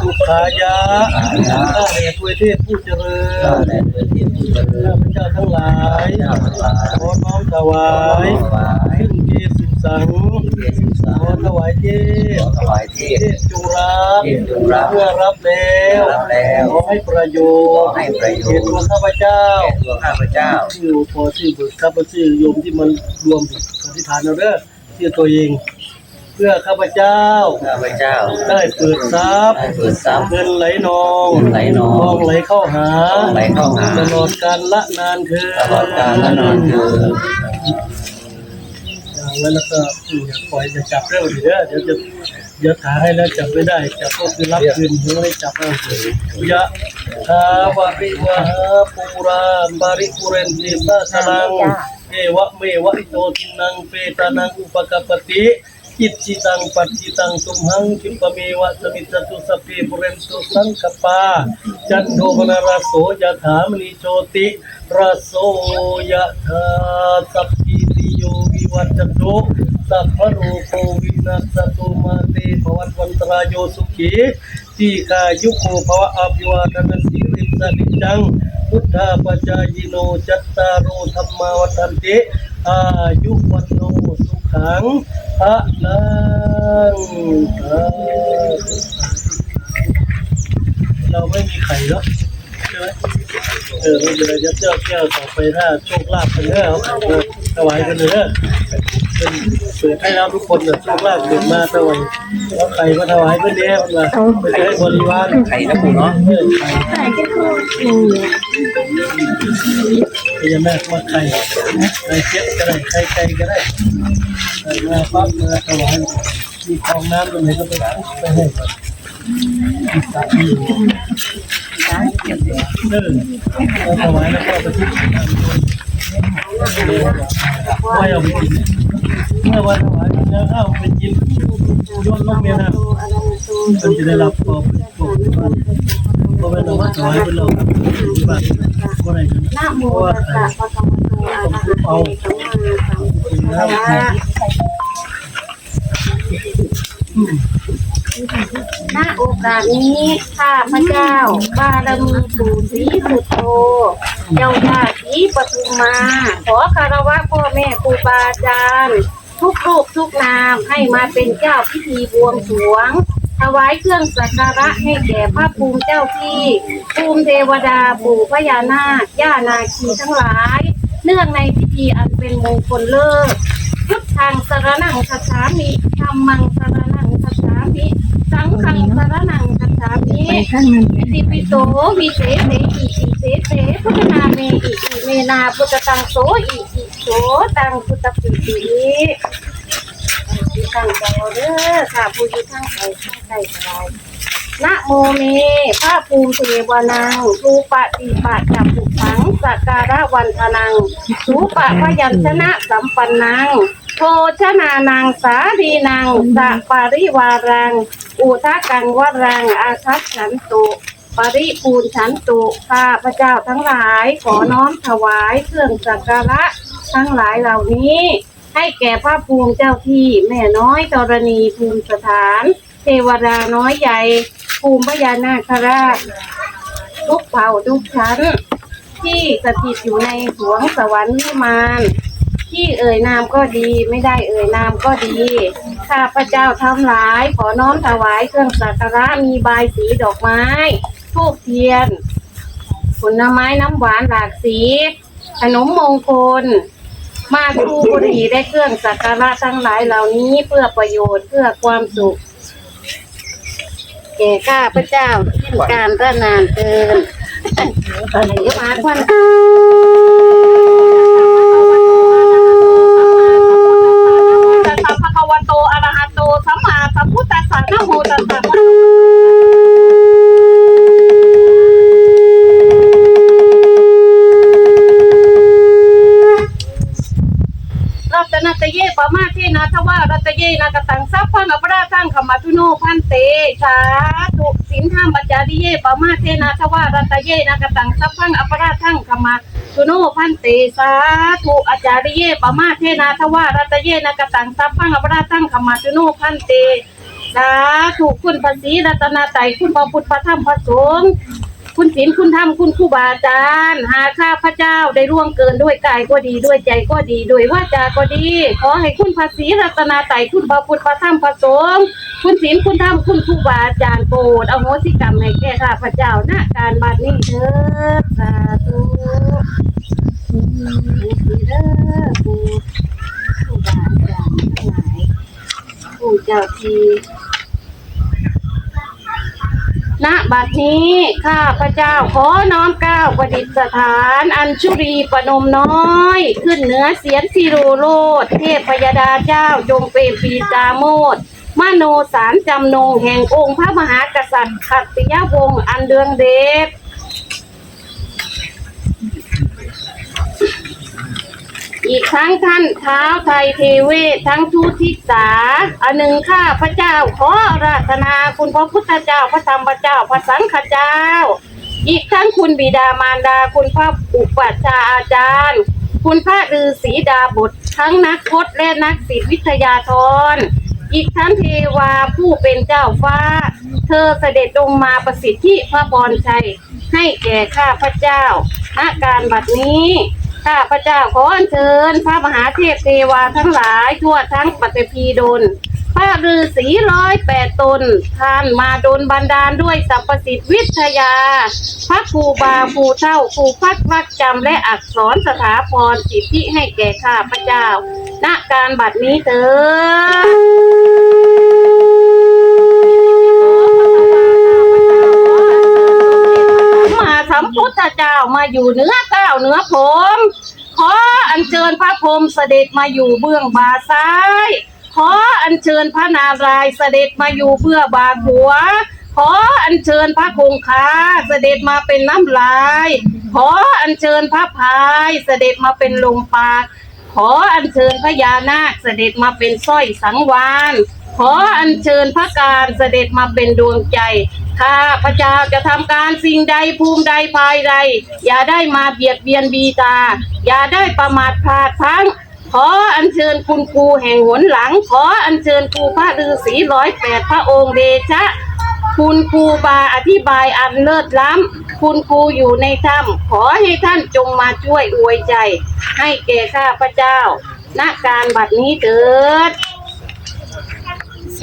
สุขายะข้าแต่พระเทพผู้เจริญข้าแต่เพื่อนที่ผู้เจริญข้าพเจ้าทั้งหลายเจ้าทั้งหลายขอน้อมถวายถวายซึ่งเกสุสังเกียรติศึกษาขอถวายเทขอพถวายเทเทพพจงรับเทพจงรับเพื่อรับแล้วรับแล้วขอให้ประโยชน์ขอให้ประโยชน์แก่ตัวข้าพเจ้าแก่ตัวข้าพเจ้าชื่อพอชื่อบุตรข้าพชื่อโยมที่มันรวมอธิษฐานเอาเด้อชื่อตัวเองเพื่อข้าพเจ้า ข้าพเจ้า ได้เปิดทรัพย์ได้เปิดทรัพย์เงินไหลนองเงินไหลนองทองไหลเข้าหาทองไหลเข้าหาตลอดกาลละนานเธอญตลอดกาลและนานเถิดแล้วแล้วก็อืมอย่าปล่อยจะจับเรื่องดีเด้อเดี๋ยวจะเดี๋ยวถ่ายให้แล้วจับไม่ได้จับก็คือรับคืนยังไม่ได้จับเอาเฉยยะทาวะริวะหาปูราบาริปุเรนติสาสนังเอวะเมวะอิโตทินังเปตานังอุปกปปติ อิจิตังปัจจิตังตุมหังคิปเมวะสมิจตุสพเพปุเรนตุสังกปา จันโทมนาราโสยถามณีโชติราโสยถาสัพพิติโยวิวัจจตุสัพพโรโควินัสตุมาเตภวันวันตรายโยสุขีทีกายุโกภวะอภิวาทนสิริสนิจังพุทธาปจายโนจัตตารโอธรรมาวัฏันติอายุวันโนสุขัง พระลังเราไม่มีไข่แล้วใช่ไหมเออไม่เป็นไรจะเจ้าแก้วต่อไปถ้าโชคลาภกันเนอะเอาเออถวายกันเลยเนอะเป็นเปิดให้เราทุกคนเนอะโชคลาภเกิดมาถวายแล้วไข่มาถวายเพื่อนเดียวมันมาไปให้บริวารไข่นะปู่เนาะเออไข่พญานาคมาไข่ไข่เจ็บก็ได้ไข่ไก่ก็ได้ ไข่มาปั๊บเมาถวายมีคลองน้ำตรงไหนก็ไปไปให้สระอยู่เออเราถวายแล้วก็ไปที่ไม่เอาไปกินเมื่อวันถวายแล้วเอาไปกินโยนลงเมียนะมันจะได้รับปอบปอบเพราะเป็นเราถวายเป็นเราบ้านก็ได้นะโมตัสสะวะโตอะระหะโตสัมมาสัมพุทธัสสะ ณโอกาสนี้ข้าพระเจ้า บารมีปู่ศรีสุโธเจ้าชาติปทุมมา ขอคารวะพ่อแม่ครูบาอาจารย์ทุกรูปทุกนามให้มาเป็นเจ้าพิธีบวงสรวง ถวายเครื่องสักการะให้แก่พระภูมิเจ้าที่ภูมิเทวดาปู่พญานาคย่านาคีทั้งหลาย เนื่องในพิธีอันเป็นมงคลเลิศพุทธังสรนังคัจฉามิธรรมังสรนังคัจฉามิ สังฆังสารนังคัจฉามิอิติปิโสวิเศษเสอิอิเสเสพุทธนาเมอิอิเมนาพุทธตังโสอิอิโสตังพุทธปิติตั้งใจเอาเด้อค่ะผู้ที่ตั้งใจตั้งใจก็ได้นะโมเมพระภูมิเทวานังรูปฏิปัจจับปุถังสักการะวันทนังสูปะพยัญชนะสัมปันนังโภชนานังสาดีนังสัปริวารัง อุทากังวรังอาคัสฉันตุปริปูนฉันตุข้าพระเจ้าทั้งหลายขอน้อมถวายเครื่องสักการะทั้งหลายเหล่านี้ ให้แก่พระภูมิเจ้าที่แม่น้อยธรณีภูมิสถาน เทวดาน้อยใหญ่ ภูมิพญานาคราช ทุกเผ่าทุกชั้น ที่สถิตอยู่ในสวงสวรรค์วิมานที่เอ่ยนามก็ดีไม่ได้เอ่ยนามก็ดี ข้าพระเจ้าทั้งหลาย ขอน้อมถวายเครื่องสักการะมีบายสีดอกไม้ทูบเทียน ผลไม้น้ำหวานหลากสี ขนมมงคล มาคูบุหรีได้เครื่องสักการะทั้งหลายเหล่านี้เพื่อประโยชน์เพื่อความสุขแก่ข้าพระเจ้าเช่นการระนานเกินอะไรมาควัน นะโมตัสสะรัตนตเยปะมาเทนาทวารัตเยนากตังสัพพังอปราทังขมาทุโนพันเตสาธุสินห้ามัจจาริเยปะมาเทนาทวารัตเยนากตังสัพพังอปราทังขมาทุโนพันเตสาธุอาจาริเยปะมาเทนาทวารัตเยนากตังสัพพังอปราทังขมาทุโนพันเต สาธุคุณพระศรีรัตนตรัยคุณพระพุทธพระธรรมพระสงฆ์คุณศีลคุณธรรมคุณครูบาอาจารย์หากข้าพระเจ้าได้ร่วงเกินด้วยกายก็ดีด้วยใจก็ดีด้วยวาจาก็ดี ขอให้คุณพระศรีรัตนตรัยคุณพระพุทธพระธรรมพระสงฆ์คุณศีลคุณธรรมคุณครูบาอาจารย์โปรดเอาโหสิกรรมให้แก่ข้าพระเจ้าณการบัดนี้เถิดสาธุสีเด้อปูครูบาอาจารย์ทั้งหลาย ผู้เจ้าทีณบัดนี้ข้าพระเจ้าขอน้อมเกล้าวประดิษฐาน อัญชุรีปนมน้อย ขึ้นเหนือเสียนสิโรโลดเทพพยดาเจ้าจงเป็นปีจาโมดมโนสารจำนงแห่งองค์พระมหากษัตริย์ขัตติยวงศ์อันเดืองเดช อีกทั้งท่านเท้าวไทยเทเวศทั้งทุทิศาอันหนึ่งข้าพระเจ้าขอราธนาคุณพระพุทธเจ้าพระธรรมเจ้าพระสังฆเจ้า อีกทั้งคุณบิดามารดาคุณพระอุปัชฌาย์อาจารย์ คุณพระฤาษีดาบททั้งนักพจน์และนักศิษวิทยาธรอีกทั้งเทวาผู้เป็นเจ้าฟ้า เธอเสด็จลงมาประสิทธิพระบรชัย ให้แก่ข้าพระเจ้าอาการบัดนี้ ข้าพระเจ้าขออัญเชิญ พระมหาเทพเทวาทั้งหลายทั่วทั้งปฏิพีดลพระฤาษีร้อยแปดตน ท่านมาโดลบันดาลด้วยสัพพสิทธิวิทยา พระครูบาครูเท่าครูพักรักจำและอักษรสถาพรสิทธิให้แก่ข้าพระเจ้า ณการบัดนี้เถิด เจ้ามาอยู่เนื้อเก้าเนื้อผมขออัญเชิญพระพรหมเสด็จมาอยู่เบื้องบาซ้าย ขออัญเชิญพระนารายเสด็จมาอยู่เบื้องบาขวาขออัญเชิญพระคงคาเสด็จมาเป็นน้ำลาย ขออัญเชิญพระพายเสด็จมาเป็นลมปาก ขออัญเชิญพญานาคเสด็จมาเป็นสร้อยสังวาน ขออัญเชิญพระการเสด็จมาเป็นดวงใจข้าพระเจ้าจะทำการสิ่งใดภูมิใดภายใด อย่าได้มาเบียดเบียนบีตา อย่าได้ประมาทพลาดพลั้ง ขออัญเชิญคุณครูแห่งหนหลัง ขออัญเชิญครูพระฤาษีร้อยแปดพระองค์เดชะ คุณครูบาอธิบายอันเลิศล้ำ คุณครูอยู่ในถ้ำขอให้ท่านจงมาช่วยอวยใจ ให้แก่ข้าพระเจ้าณการบัดนี้เถิด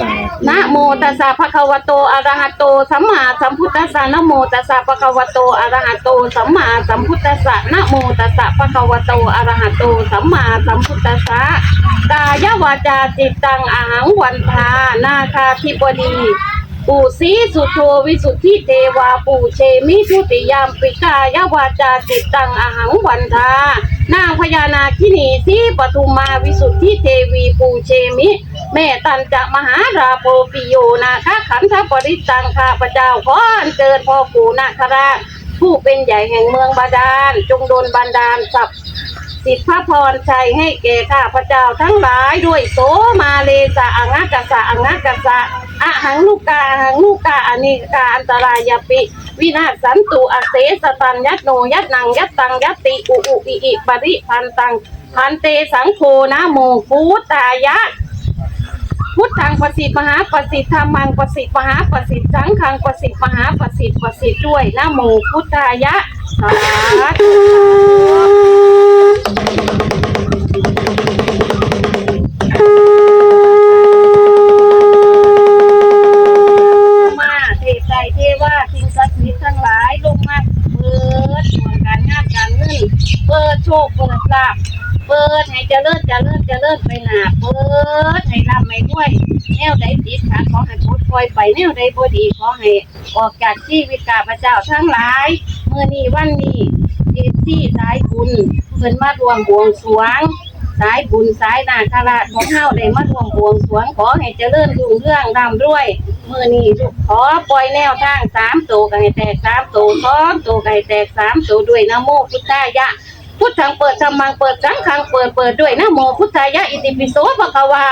สาธุนะโมตัสสะภะคะวะโตอะระหะโตสัมมาสัมพุทธัสสะนะโมตัสสะภะคะวะโตอะระหะโตสัมมาสัมพุทธัสสะนะโมตัสสะภะคะวะโตอะระหะโตสัมมาสัมพุทธัสสะกายวาจาจิตตังอาหังวันทานาคาธิบดีปูซีสุโธวิสุทธิเทวาปู่เชมิทุติยามปิกายวาจาจิตตังอาหังวันทานางพญานาคินีสีปทุมมาวิสุทธิเทวีปู่เชมิ แม่ตันจะมหาราโปปิโยนาคขันธปริตังข้าพระเจ้าขออัญเชิญพ่อปู่นาคราชผู้เป็นใหญ่แห่งเมืองบาดาล จงโดนบันดาลสับสิทธพระพรชัยให้แก่ข้าพระเจ้าทั้งหลายด้วยโสมาเลสะอังกสะอังกสะอะหังลูกกาหังลูกกาอนิกาอันตรายปิ วินาศสันตุอเสสตันยัตโนยัตนังยัตตังยัตติอุอุอิอิปริพันตังพันเตสังโฆนะโมพุทธายะ พุทธังประสิทธิ์มหาประสิทธิ์ธรรมังประสิทธิ์มหาประสิทธิ์สังฆังประสิทธิ์มหาประสิทธิ์ประสิทธิ์ด้วยนะโมพุทธายะสาธุมาเทพใจเทว่าสิ่งศักดิ์สิทธิ์ทั้งหลายลงมาเปิดดวการงานการเงินเปิดโชคเปิดลาภเปิดให้เจริญเจริญ จะเริญไปหนาเปิดให้ร่ำให้ด้วยแนวใดติดขัดขอให้พุดปล่อยไปแนวใดบ่ดีขอให้ออกจากชีวิตข้าพระเจ้าทั้งหลายเมื่อนี้วันนี้เอซีสายบุญเพิ่นมารวมบวงสรวง สายบุญสายนาคราชของเฮาได้มารวมบวงสรวงขอให้เจริญรุ่งเรื่องร่ำรวยมื่อนี้ลูกขอปล่อยแนวทางสามโตัวก็ให้แตกสามโตสองตัวก็ให้แตกสามโตด้วยนะโมพุทธายะ พุทธังเปิดธรรมังเปิดสังขังเปิดเปิดด้วยนะโมพุทธายะอิติปิโสภะคะวา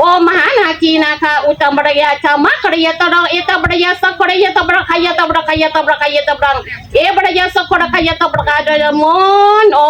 โอมหานาคีนาคาอุตมรยาชามัครยตรังเอตมรยาสักขรยตบรคายตบรคายตบรคายตบรังเอบรยาสักขรคายตบรคายมนโอ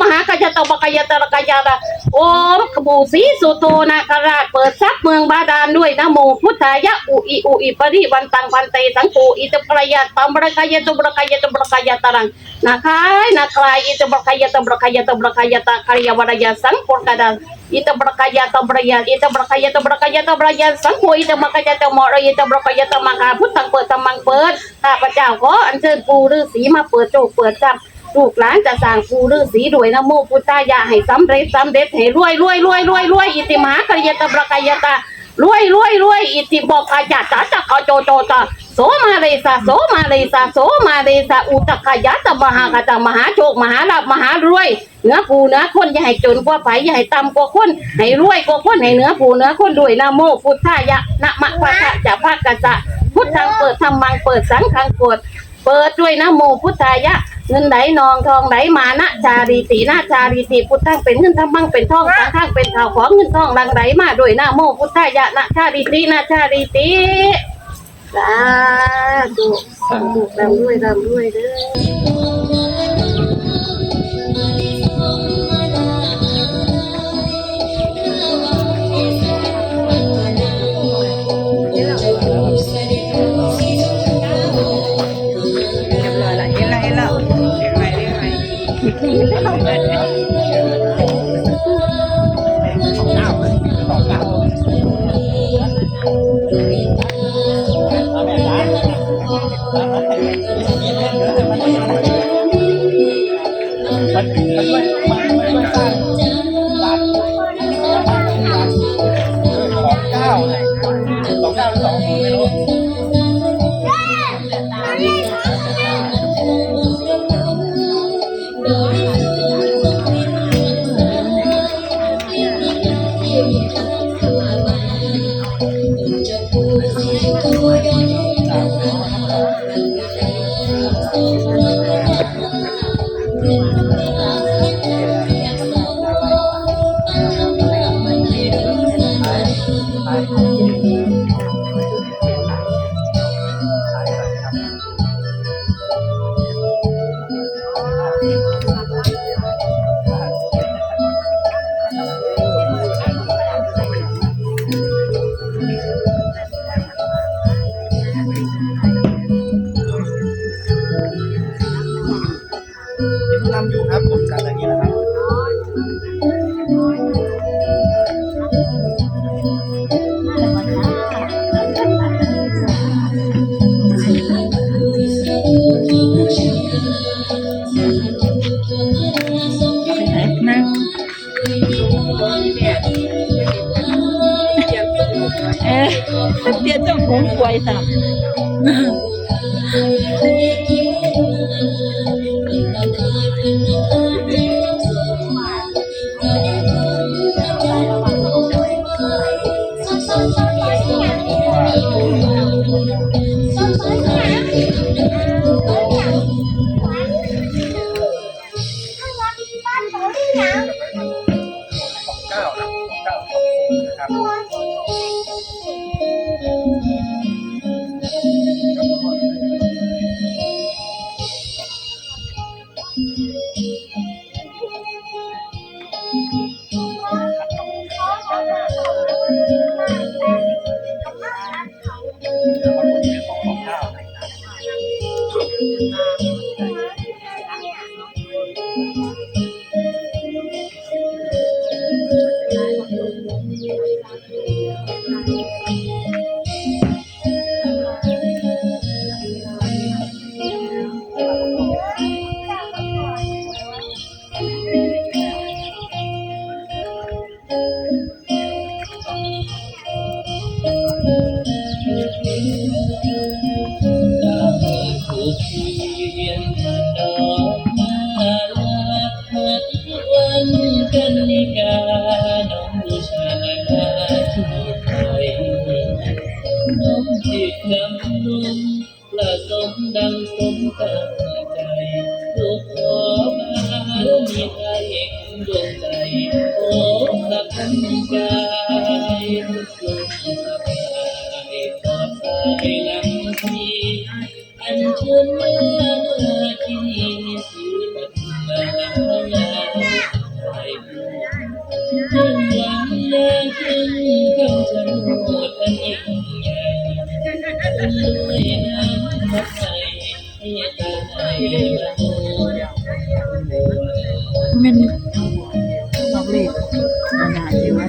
มหาคายตบรคายตบรคายตโอมขบูสีสุโตนาคราชเปิดทรัพย์เมืองบาดาลด้วยนะโมพุทธายะอุอิอุอิปริวันตังพันเตสังกูอิตปรยะตัมบรกายตบรกายตบรกายตรังนาคายนาคลายอิตบรกายตบรกายตบรกายตคารยวรยะสังโฆกาดา อิตบรกายะตุบรายะอิตบรกายะตุบรกายะตุบรายะสังโฆอิตมกายะตุมรอิตบรกายะตุมังคาพุทธังเปิดธรรมังเปิดข้าพเจ้าขออัญเชิญปู่ฤาษีมาเปิดโจกเปิดจับลูกหลานจะสร้างปูฤาษีด้วยนะโมพุทธายะให้สำเร็จสำเร็จให้รวยรวยรวยรวยรวยอิติมหากริยตบรกายตา รวยรวยรวยอิติบอกอาจาจะจะขอโจโจตาโสมาเลยสาโสมาเลยสาโสมาเลยสาอุตกายะตมหากตมหาโชคมหาลาภมหารวยเนื้อปูเนื้อคนอย่าให้จนกว่าไผอย่าให้ต่ำกว่าคนให้รวยกว่าคนให้เนื้อปูเนื้อคนด้วยนะโมพุทธายะนะมะพะทะจะภาคกะจะพุทธังเปิดธรรมังเปิดสังฆังเปิดเปิดด้วยนะโมพุทธายะ เงินไหลนองทองไหลมานะจารีตินาจารีติพุทธังเป็นเงินทำมั่งเป็นทองสังฆังเป็นข่าวของเงินทองหลังไหลมาโดยหน้าโมพุทธายะนะจารีตินาจารีติสาธุสาธุรำด้วยรำด้วยเด้อ ค่ะ วัน ถึงจะหมดแงินานรักใส่ให้ตไนะโมมันบอกเลมันหาอยู่ว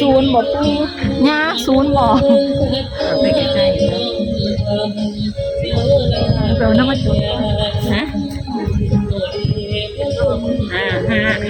ศูนย์บอกปูย่าศูนย์บอกไปใกล้ๆเดี๋ยวน้ำมันจุดนะ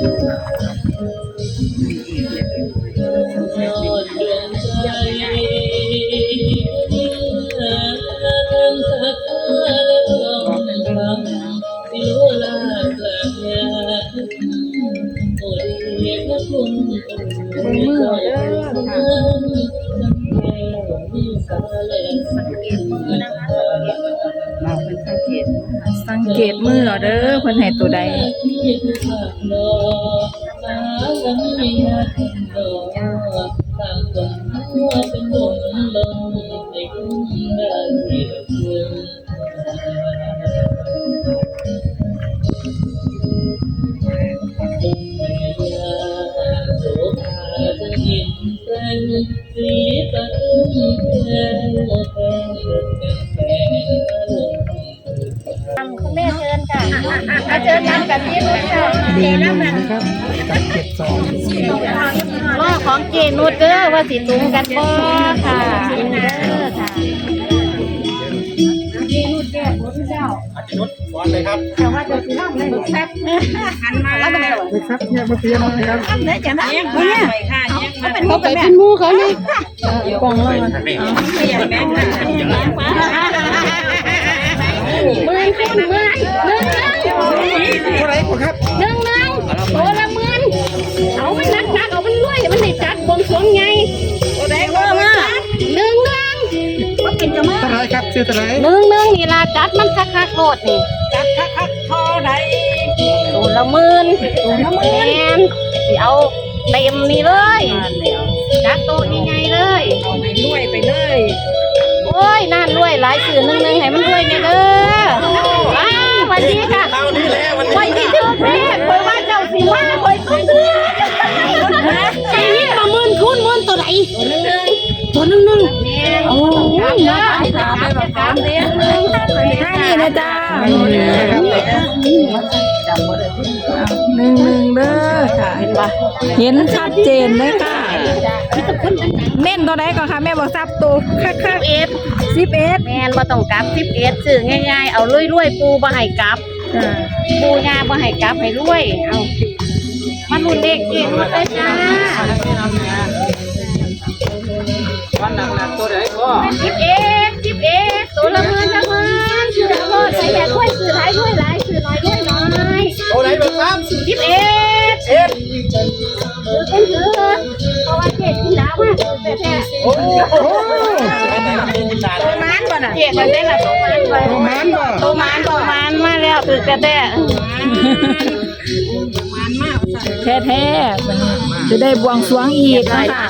สังเกตมือเอเด้อเพิ่นให้ตัวใด คุณแนุชเด้อว่าสิตุงกันบ่ค่ะเด้อค่ะอาจารย์นุชก่อนเลยครับแต่ว่าจะสิเล่าเลยแซ่บหันมาแล้วเป็นไงเลยครับเนี่ยมาเตรียมเลยครับได้จังได๋เนี่ยค่ะมันเป็นเขาเป็นมูเขานี่กล่องละมันหมื่นคุณหมื่นหนึ่งเท่าไรครับหนึ่งหนึ่งตัวละหมื่นเอาไมันนักนัก วงสรวงไงตัวใดว่ามาหนึ่งหนึ่งว่าเป็นจะมาเท่าไหร่ครับชื่อเท่าไหร่หนึ่งหนึ่งนี่ล่ะจัดมันคักคักๆโลดนี่จัดคักๆเท่าใดตัวละหมื่นตัวละหมื่นแมนสิเอาเต็มนี่เลยจัดโตะยังไงเลยเอาให้รวยไปเลยโอ้ยนั่นรวยหลายสื่อหนึ่งหนึ่งให้มันรวยไปเด้ออ้าวสวันดีค่ะเท่านี้แหละ ตัวไหนตัวหนึ่งตัวหนึ่งหนึ่งโอ้ยนะตามไปแบบตามเลี้ยงหนึ่งห้านี่นะจ้าหนึ่งนะครับหนึ่งหนึ่งเด้อค่ะเห็นปะเห็นชัดเจนเลยค่ะเน้นตัวไหนก่อนค่ะแม่บอกซับตัวคักคักเอ็ดสิบเอ็ดแมนบ่ต้องกลับสิบเอ็ดซื้อง่ายๆ เอารวยๆปูบ่ให้กลับปูยาบ่ให้กลับให้รวยเอามาลุ้นเด็กเก่งเลยจ้า วันหนักๆตัวไหนก็สิบเอ็ดสิบเอ็ดตัวละหมื่นละหมื่นซื้อโลดใส่แบบด้วยซื้อหลายด้วยหลายซื้อน้อยด้วยน้อยตัวไหนบ้างครับสิบเอ็ดเอ็ดถือเป็นถือเพราะว่าเจ็ดกินแล้วว่าแต่แท้โอ้โหตัวมันบ่น่ะเจ็ดได้ละตัวมันไปประมาณบ่ตัวมันตัวมันมาแล้วถือแต่แต่แท้แท้ๆวันนี้จะได้บวงสรวงอีกนะคะ